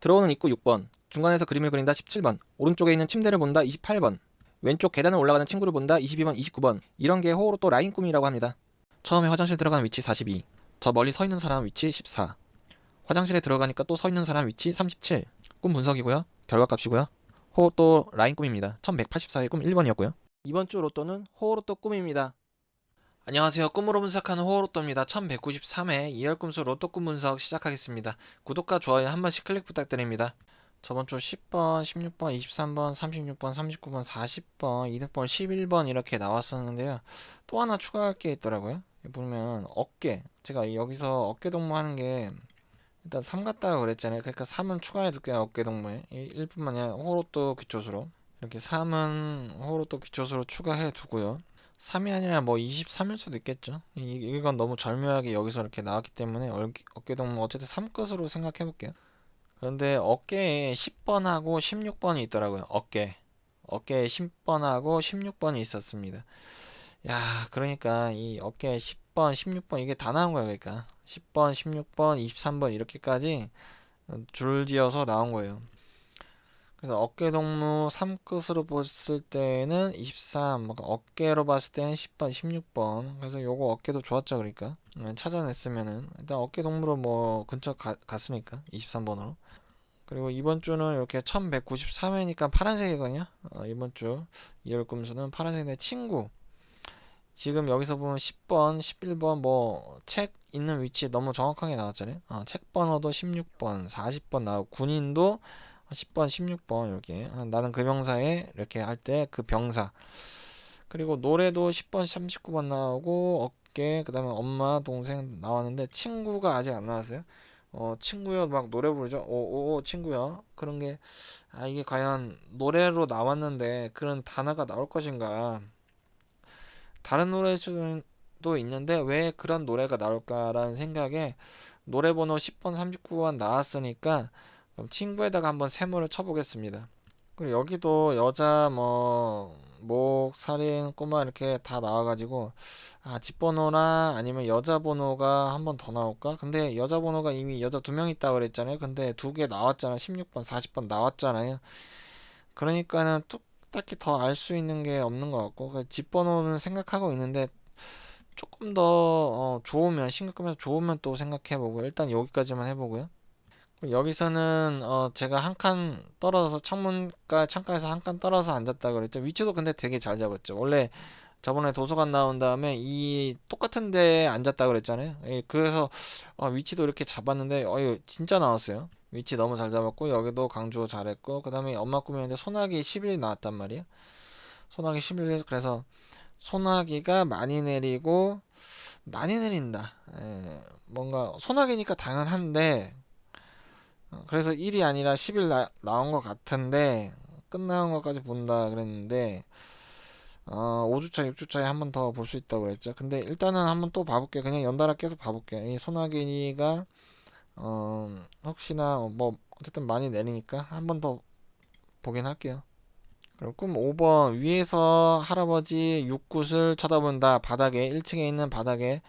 들어오는 입구 6번, 중간에서 그림을 그린다 17번, 오른쪽에 있는 침대를 본다 28번, 왼쪽 계단을 올라가는 친구를 본다 22번, 29번. 이런 게 호호로 또 라인 꿈이라고 합니다. 처음에 화장실 들어가는 위치 42, 저 멀리 서 있는 사람 위치 14, 화장실에 들어가니까 또 서 있는 사람 위치 37. 꿈 분석이고요. 결과값이고요. 호호 또 라인 꿈입니다. 1184의 꿈 1번이었고요. 이번 주 로또는 호호 로또 꿈입니다. 안녕하세요. 꿈으로 분석하는 호호로또입니다. 1193회 2열 꿈수 로또 꿈 분석 시작하겠습니다. 구독과 좋아요 한 번씩 클릭 부탁드립니다. 저번 주 10번, 16번, 23번, 36번, 39번, 40번, 200번, 11번 이렇게 나왔었는데요. 또 하나 추가할 게 있더라고요. 보면 어깨. 제가 여기서 어깨 동무 하는 게 일단 3 같다고 그랬잖아요. 그러니까 3은 추가해 둘게요. 어깨 동무에. 1뿐만 아니라 호로또 귀초수로. 이렇게 3은 호로또 귀초수로 추가해 두고요. 3이 아니라 뭐 23일 수도 있겠죠. 이, 이건 너무 절묘하게 여기서 이렇게 나왔기 때문에 어깨, 동무 어쨌든 3끝으로 생각해 볼게요. 그런데 어깨에 10번하고 16번이 있더라고요. 어깨. 어깨에 10번하고 16번이 있었습니다. 야, 그러니까 이 어깨에 10번, 16번 이게 다 나온 거예요. 그러니까 10번, 16번, 23번 이렇게까지 줄 지어서 나온 거예요. 그래서 어깨 동무 3끝으로 봤을 때는 23, 뭐 어깨로 봤을 때는 10번, 16번. 그래서 요거 어깨도 좋았죠, 그러니까. 음, 찾아냈으면은 일단 어깨 동무로 뭐 근처 가, 갔으니까 23번으로. 그리고 이번 주는 이렇게 1193회니까 파란색이거든요. 어, 이번 주 2월 금수는 파란색인데 친구. 지금 여기서 보면 10번, 11번 뭐 책 있는 위치 너무 정확하게 나왔잖아요. 어, 책 번호도 16번, 40번 나오고 군인도 10번, 16번 이렇게 아, 나는 그 병사에 이렇게 할 때 그 병사. 그리고 노래도 10번, 39번 나오고 어깨 그 다음에 엄마, 동생 나왔는데 친구가 아직 안 나왔어요. 어, 친구요 막 노래 부르죠. 오오오 친구요. 그런 게 아 이게 과연 노래로 나왔는데 그런 단어가 나올 것인가? 다른 노래 도 있는데 왜 그런 노래가 나올까라는 생각에 노래 번호 10번, 39번 나왔으니까 그럼 친구에다가 한번 세모를 쳐보겠습니다. 그리고 여기도 여자 뭐 목, 살인, 꼬마 이렇게 다 나와가지고 아 집번호나 아니면 여자 번호가 한 번 더 나올까? 근데 여자 번호가 이미 여자 두 명 있다고 그랬잖아요. 근데 두 개 나왔잖아. 16번, 40번 나왔잖아요. 그러니까는 뚝 딱히 더 알 수 있는 게 없는 것 같고 그 집번호는 생각하고 있는데 조금 더 어, 좋으면 신경쓰면서 좋으면 또 생각해보고 일단 여기까지만 해보고요. 여기서는 어 제가 한 칸 떨어져서 창문가 창가에서 한 칸 떨어져서 앉았다 그랬죠. 위치도 근데 되게 잘 잡았죠. 원래 저번에 도서관 나온 다음에 이 똑같은 데에 앉았다 그랬잖아요. 예, 그래서 어, 위치도 이렇게 잡았는데 어유 진짜 나왔어요. 위치 너무 잘 잡았고 여기도 강조 잘했고 그다음에 엄마 꿈이었는데 소나기 10일 나왔단 말이에요. 소나기 10일 그래서 소나기가 많이 내리고 많이 내린다. 예, 뭔가 소나기니까 당연한데 어, 그래서 1이 아니라 10일 나, 나온 것 같은데 끝나는 것까지 본다 그랬는데 어, 5주차, 6주차에 한 번 더 볼 수 있다고 그랬죠. 근데 일단은 한번 또 봐볼게요. 그냥 연달아 계속 봐볼게요. 이 소나기가 어, 혹시나 뭐 어쨌든 많이 내리니까 한 번 더 보긴 할게요. 그리고 꿈 5번 위에서 할아버지 육굿을 쳐다본다. 바닥에 1층에 있는 바닥에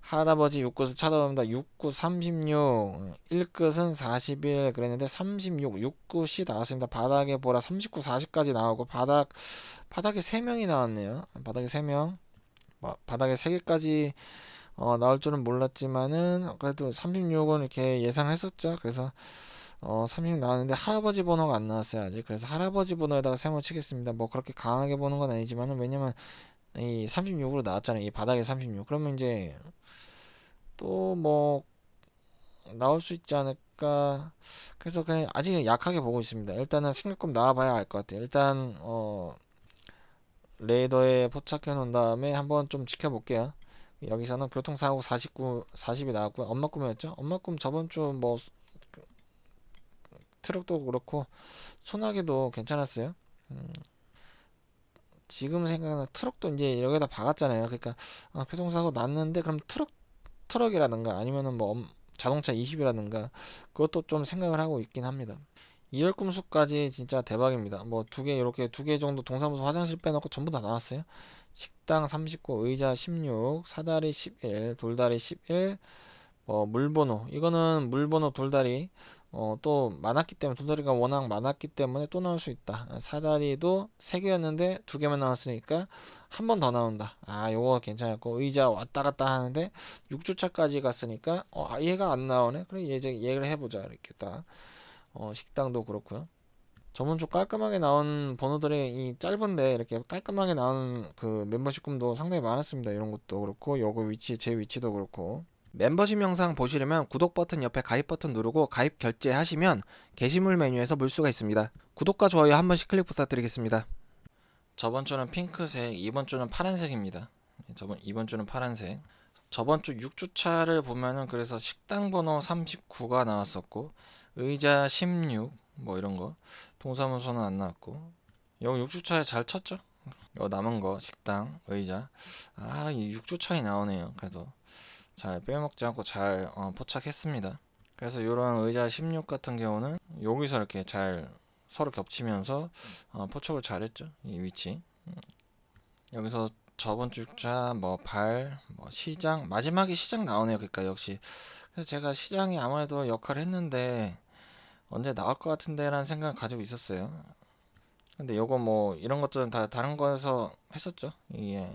할아버지 6끝을 찾아봅니다. 6구 36, 1끝은 41 그랬는데 36, 6끝이 나왔습니다. 바닥에 보라 39, 40까지 나오고 바닥 바닥에 3명이 나왔네요. 바닥에 3명. 뭐, 바닥에 3개까지 어, 나올 줄은 몰랐지만은 그래도 36은 이렇게 예상했었죠. 그래서 어, 36 나왔는데 할아버지 번호가 안 나왔어요 아직. 그래서 할아버지 번호에다가 세모 치겠습니다. 뭐 그렇게 강하게 보는 건 아니지만은 왜냐면 이 36으로 나왔잖아요. 이 바닥에 36. 그러면 이제 또 뭐 나올 수 있지 않을까. 그래서 그냥 아직 약하게 보고 있습니다. 일단은 승격금 나와봐야 알 것 같아요. 일단 어 레이더에 포착해 놓은 다음에 한번 좀 지켜볼게요. 여기서는 교통사고 49, 40이 나왔고요. 엄마 꿈이었죠? 엄마 꿈 저번 주 뭐 트럭도 그렇고 소나기도 괜찮았어요. 음, 지금 생각나 트럭도 이제 여기다 박았잖아요. 그러니까 아, 교통사고 났는데 그럼 트럭 트럭이라든가 아니면은 뭐 자동차 20이라든가 그것도 좀 생각을 하고 있긴 합니다. 2열 꿈수까지 진짜 대박입니다. 뭐 두 개 이렇게 두 개 정도 동사무소 화장실 빼놓고 전부 다 나왔어요. 식당 39, 의자 16, 사다리 11, 돌다리 11, 뭐 물번호 이거는 물번호 돌다리 어, 또 많았기 때문에 돈다리가 워낙 많았기 때문에 또 나올 수 있다. 아, 사다리도 세 개였는데 두 개만 나왔으니까 한 번 더 나온다. 아, 요거 괜찮았고 의자 왔다 갔다 하는데 6주차까지 갔으니까 어, 아, 얘가 안 나오네. 그래 얘 이제 얘기를 해 보자 이렇게 딱. 어, 식당도 그렇고요. 저번 주 깔끔하게 나온 번호들이 이 짧은데 이렇게 깔끔하게 나온 그 멤버십 금도 상당히 많았습니다. 이런 것도 그렇고 요거 위치 제 위치도 그렇고 멤버십 영상 보시려면 구독 버튼 옆에 가입 버튼 누르고 가입 결제하시면 게시물 메뉴에서 볼 수가 있습니다. 구독과 좋아요 한 번씩 클릭 부탁드리겠습니다. 저번 주는 핑크색, 이번 주는 파란색입니다. 네, 저번 이번 주는 파란색. 저번 주 6주차를 보면은 그래서 식당 번호 39가 나왔었고 의자 16 뭐 이런 거 동사무소는 안 나왔고 여기 6주차에 잘 쳤죠? 요 남은 거 식당 의자 아이 6주차에 나오네요. 그래도 잘 빼먹지 않고 잘 어, 포착했습니다. 그래서 이런 의자 16 같은 경우는 여기서 이렇게 잘 서로 겹치면서 어, 포착을 잘했죠. 이 위치. 음. 여기서 저번 주자 뭐 발, 뭐 시장 마지막에 시장 나오네요. 그러니까 역시 그래서 제가 시장이 아무래도 역할을 했는데 언제 나올 것 같은데라는 생각을 가지고 있었어요. 근데 요거 뭐 이런 것들은 다 다른 거에서 했었죠. 이게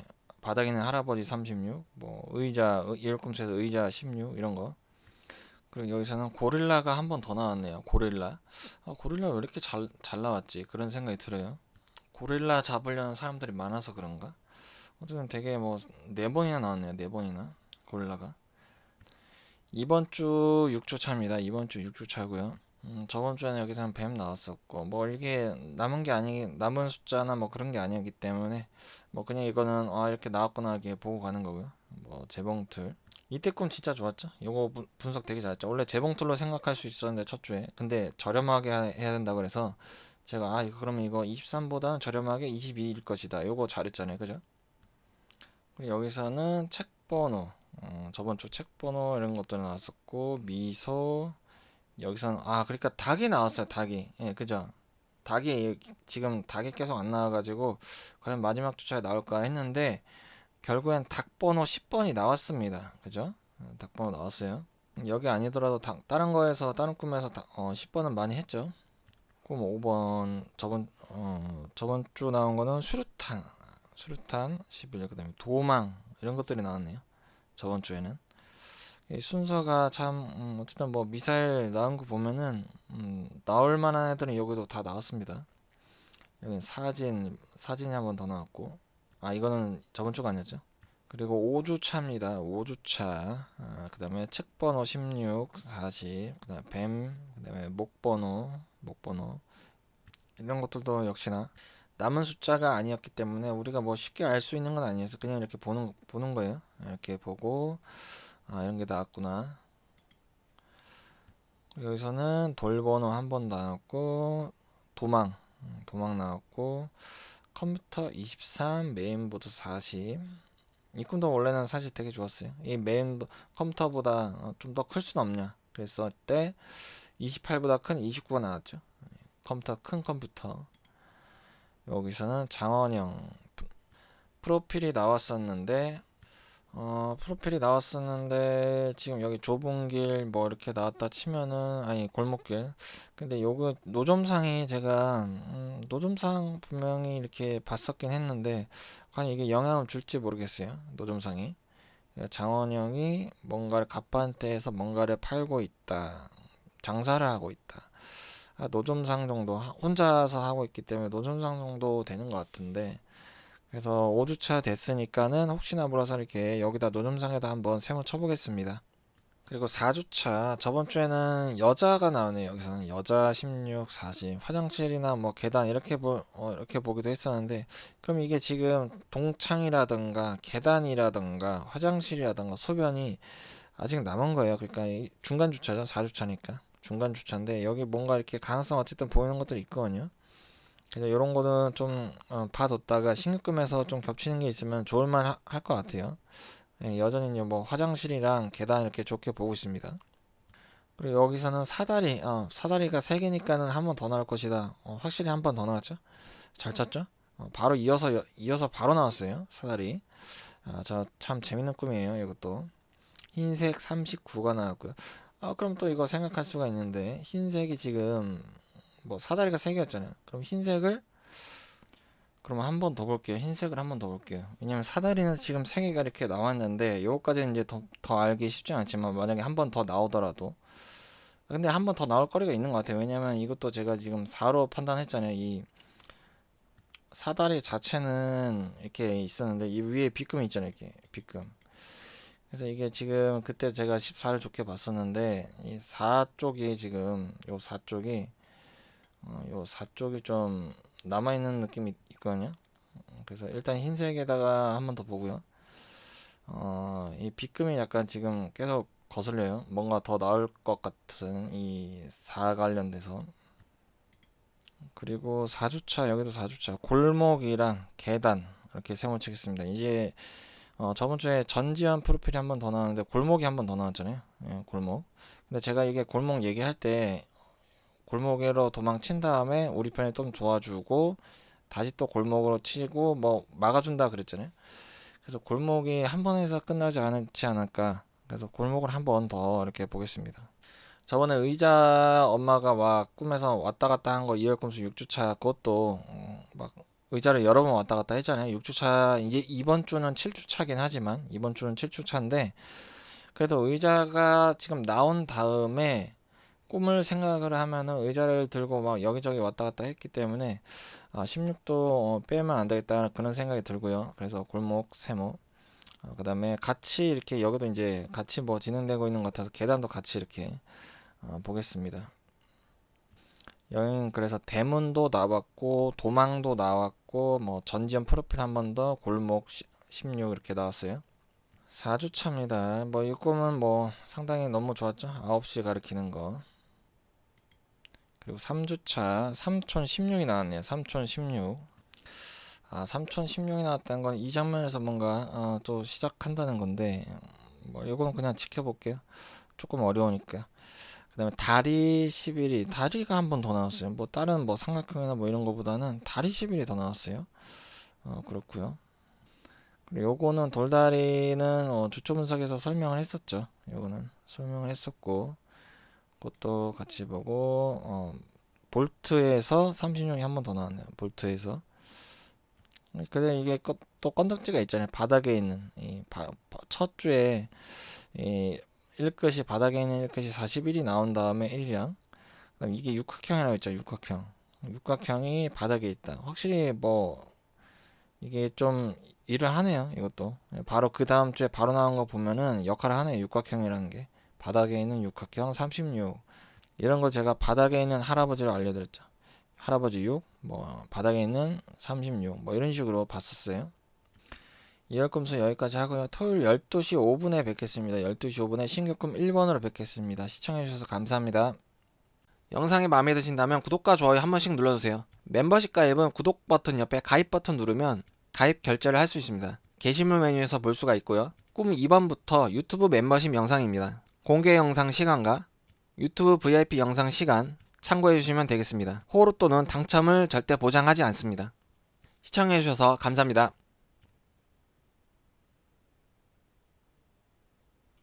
바닥에 있는 할아버지 36, 뭐 의자 일꿈치에서 의자 16 이런 거. 그리고 여기서는 고릴라가 한 번 더 나왔네요. 고릴라. 아, 고릴라 왜 이렇게 잘, 잘 나왔지? 그런 생각이 들어요. 고릴라 잡으려는 사람들이 많아서 그런가? 어쨌든 되게 뭐 네 번이나 나왔네요. 네 번이나 고릴라가. 이번 주 6주 차입니다. 이번 주 6주 차고요. 음, 저번 주에는 여기서 뱀 나왔었고 뭐 이게 남은 게 아니 남은 숫자나 뭐 그런 게 아니었기 때문에 뭐 그냥 이거는 아 이렇게 나왔구나 이렇게 보고 가는 거고요. 뭐 재봉틀 이때 꿈 진짜 좋았죠. 이거 분- 분석 되게 잘했죠. 원래 재봉틀로 생각할 수 있었는데 첫 주에 근데 저렴하게 하- 해야 된다 그래서 제가 아 이거 그러면 이거 23보다는 저렴하게 22일 것이다. 이거 잘했잖아요, 그죠? 그리고 여기서는 책 번호 어, 저번 주 책 번호 이런 것들 나왔었고 미소 여기서는 아 그러니까 닭이 나왔어요 닭이. 예 그죠? 닭이 지금 닭이 계속 안 나와가지고 과연 마지막 주차에 나올까 했는데 결국엔 닭 번호 10번이 나왔습니다. 그죠? 어, 닭 번호 나왔어요. 여기 아니더라도 다, 다른 거에서 다른 꿈에서 다, 어, 10번은 많이 했죠. 꿈 5번 저번 어, 저번 주 나온 거는 수류탄 수류탄 11 그다음에 도망 이런 것들이 나왔네요. 저번 주에는. 이 순서가 참 음, 어쨌든 뭐 미사일 나온 거 보면은 음, 나올 만한 애들은 여기도 다 나왔습니다. 여기 사진 사진이 한 번 더 나왔고 아 이거는 저번 주가 아니었죠. 그리고 5주차입니다. 5주차. 아, 그 다음에 책 번호 16, 40, 그 다음에 뱀, 그 다음에 목 번호, 목 번호 이런 것들도 역시나 남은 숫자가 아니었기 때문에 우리가 뭐 쉽게 알 수 있는 건 아니어서 그냥 이렇게 보는 보는 거예요. 이렇게 보고 아 이런 게 나왔구나. 여기서는 돌번호 한 번 나왔고 도망. 음, 도망 나왔고 컴퓨터 23 메인보드 40 이 꿈도 원래는 사실 되게 좋았어요. 이 메인 컴퓨터보다 좀 더 클 순 없냐 그랬을 때 28보다 큰 29가 나왔죠. 컴퓨터 큰 컴퓨터. 여기서는 장원영 프- 프로필이 나왔었는데 어, 프로필이 나왔었는데 지금 여기 좁은 길 뭐 이렇게 나왔다 치면은 아니 골목길. 근데 요거 노점상이 제가 음, 노점상 분명히 이렇게 봤었긴 했는데 과연 이게 영향을 줄지 모르겠어요 노점상이. 장원영이 뭔가를 갑판대에서 뭔가를 팔고 있다. 장사를 하고 있다. 아, 노점상 정도 하- 혼자서 하고 있기 때문에 노점상 정도 되는 것 같은데 그래서 5주차 됐으니까는 혹시나 몰라서 이렇게 여기다 노점상에다 한번 세모 쳐보겠습니다. 그리고 4주차 저번 주에는 여자가 나오네요. 여기서는 여자 16, 40 화장실이나 뭐 계단 이렇게 보 어, 이렇게 보기도 했었는데 그럼 이게 지금 동창이라든가 계단이라든가 화장실이라든가 소변이 아직 남은 거예요. 그러니까 이 중간 주차죠. 4주차니까 중간 주차인데 여기 뭔가 이렇게 가능성 어쨌든 보이는 것들이 있거든요. 그래서 이런 거는 좀 어, 봐뒀다가 신규금에서 좀 겹치는 게 있으면 좋을만 할 것 같아요. 예, 여전히 뭐 화장실이랑 계단 이렇게 좋게 보고 있습니다. 그리고 여기서는 사다리, 어, 사다리가 세 개니까는 한 번 더 나올 것이다. 어, 확실히 한 번 더 나왔죠? 잘 쳤죠? 어, 바로 이어서 여- 이어서 바로 나왔어요. 사다리. 아, 저 참 재밌는 꿈이에요. 이것도 흰색 39가 나왔고요. 아 그럼 또 이거 생각할 수가 있는데 흰색이 지금 뭐 사다리가 세 개였잖아요. 그럼 흰색을 그러면 한 번 더 볼게요. 흰색을 한 번 더 볼게요. 왜냐면 사다리는 지금 세 개가 이렇게 나왔는데 요거까지는 이제 더, 더 알기 쉽지 않지만 만약에 한 번 더 나오더라도 근데 한 번 더 나올 거리가 있는 것 같아요. 왜냐면 이것도 제가 지금 4로 판단했잖아요. 이 사다리 자체는 이렇게 있었는데 이 위에 빗금이 있잖아요. 이렇게 빗금. 그래서 이게 지금 그때 제가 14를 좋게 봤었는데 이 4쪽이 지금 요 4쪽이 어, 요 4쪽이 좀 남아있는 느낌이 있거든요. 그래서 일단 흰색에다가 한 번 더 보고요. 어, 이 빗금이 약간 지금 계속 거슬려요. 뭔가 더 나올 것 같은 이 4 관련돼서. 그리고 4주차 여기도 4주차 골목이랑 계단 이렇게 세모 치겠습니다. 이제 어, 저번 주에 전지현 프로필이 한 번 더 나왔는데 골목이 한 번 더 나왔잖아요. 예, 골목. 근데 제가 이게 골목 얘기할 때 골목으로 도망친 다음에 우리 편이 좀 도와주고 다시 또 골목으로 치고 뭐 막아준다 그랬잖아요. 그래서 골목이 한 번에서 끝나지 않지 않을까. 그래서 골목을 한 번 더 이렇게 보겠습니다. 저번에 의자 엄마가 막 꿈에서 왔다 갔다 한거 2열 꿈수 6주차 그것도 어, 막 의자를 여러 번 왔다 갔다 했잖아요. 6주차 이제 이번 주는 7주차긴 하지만 이번 주는 7주차인데 그래도 의자가 지금 나온 다음에 꿈을 생각을 하면은 의자를 들고 막 여기저기 왔다 갔다 했기 때문에 아, 16도 어, 빼면 안 되겠다 그런 생각이 들고요. 그래서 골목 세모 어, 그 다음에 같이 이렇게 여기도 이제 같이 뭐 진행되고 있는 것 같아서 계단도 같이 이렇게 어, 보겠습니다. 여기는 그래서 대문도 나왔고 도망도 나왔고 뭐 전지현 프로필 한 번 더 골목 16 이렇게 나왔어요. 4주차입니다. 뭐 이 꿈은 뭐 상당히 너무 좋았죠. 9시 가리키는 거. 그리고 3주차 삼촌 16이 나왔네요. 삼촌 16. 아, 삼촌 16이 나왔다는 건 이 장면에서 뭔가 어, 또 시작한다는 건데 뭐 이거는 그냥 지켜볼게요. 조금 어려우니까. 그다음에 다리 11이 다리가 한 번 더 나왔어요. 뭐 다른 뭐 삼각형이나 뭐 이런 거보다는 다리 11이 더 나왔어요. 어, 그렇고요. 그리고 요거는 돌다리는 어, 주초 분석에서 설명을 했었죠. 요거는 설명을 했었고 그것도 같이 보고 어, 볼트에서 36이 한 번 더 나왔네요. 볼트에서 근데 이게 거- 또 건덕지가 있잖아요. 바닥에 있는 이 바- 바- 첫 주에 이 1끝이 바닥에 있는 1끝이 41이 나온 다음에 1이랑 그다음 이게 육각형이라고 했죠. 육각형. 육각형이 바닥에 있다. 확실히 뭐 이게 좀 일을 하네요. 이것도 바로 그 다음 주에 바로 나온 거 보면은 역할을 하네요. 육각형이라는 게 바닥에 있는 육각형 36 이런 걸 제가 바닥에 있는 할아버지를 알려드렸죠. 할아버지 6, 뭐 바닥에 있는 36, 뭐 이런 식으로 봤었어요. 이열꿈수 여기까지 하고요. 토요일 12시 5분에 뵙겠습니다. 12시 5분에 신규꿈 1번으로 뵙겠습니다. 시청해주셔서 감사합니다. 영상이 마음에 드신다면 구독과 좋아요 한 번씩 눌러주세요. 멤버십 가입은 구독 버튼 옆에 가입 버튼 누르면 가입 결제를 할 수 있습니다. 게시물 메뉴에서 볼 수가 있고요. 꿈 2번부터 유튜브 멤버십 영상입니다. 공개 영상 시간과 유튜브 VIP 영상 시간 참고해 주시면 되겠습니다. 호로 또는 당첨을 절대 보장하지 않습니다. 시청해 주셔서 감사합니다.